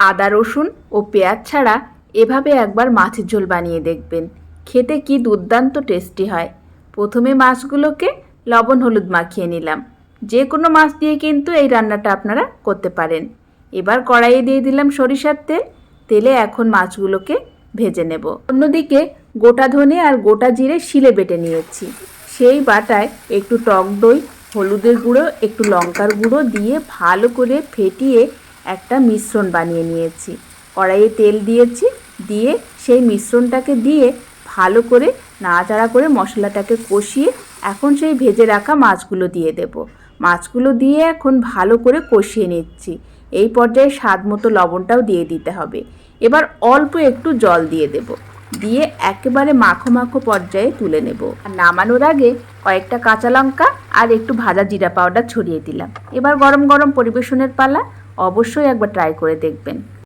আদা, রসুন ও পেঁয়াজ ছাড়া এভাবে একবার মাছের ঝোল বানিয়ে দেখবেন। খেতে কি দুর্দান্ত টেস্টি হয়। প্রথমে মাছগুলোকে লবণ হলুদ মাখিয়ে নিলাম। যে কোনো মাছ দিয়ে কিন্তু এই রান্নাটা আপনারা করতে পারেন। এবার কড়াইয়ে দিয়ে দিলাম সরিষার তেল। তেলে এখন মাছগুলোকে ভেজে নেব। অন্যদিকে গোটা ধনে আর গোটা জিরে শিলে বেটে নিয়েছি। সেই বাটায় একটু টক দই, হলুদের গুঁড়ো, একটু লঙ্কার গুঁড়ো দিয়ে ভালো করে ফেটিয়ে একটা মিশ্রণ বানিয়ে নিয়েছি। কড়াইয়ে তেল দিয়েছি, দিয়ে সেই মিশ্রণটাকে দিয়ে ভালো করে নাড়াচাড়া করে মশলাটাকে কষিয়ে এখন সেই ভেজে রাখা মাছগুলো দিয়ে দেব। মাছগুলো দিয়ে এখন ভালো করে কষিয়ে নিচ্ছি। এই পর্যায়ে স্বাদ মতো লবণটাও দিয়ে দিতে হবে। এবার অল্প একটু জল দিয়ে দেব। দিয়ে একেবারে মাখো মাখো পর্যায়ে তুলে নেব। নামানোর আগে কয়েকটা কাঁচা লঙ্কা আর একটু ভাজা জিরা পাউডার ছড়িয়ে দিলাম। এবার গরম গরম পরিবেশনের পালা অবশ্যই একবার ট্রাই করে দেখবেন।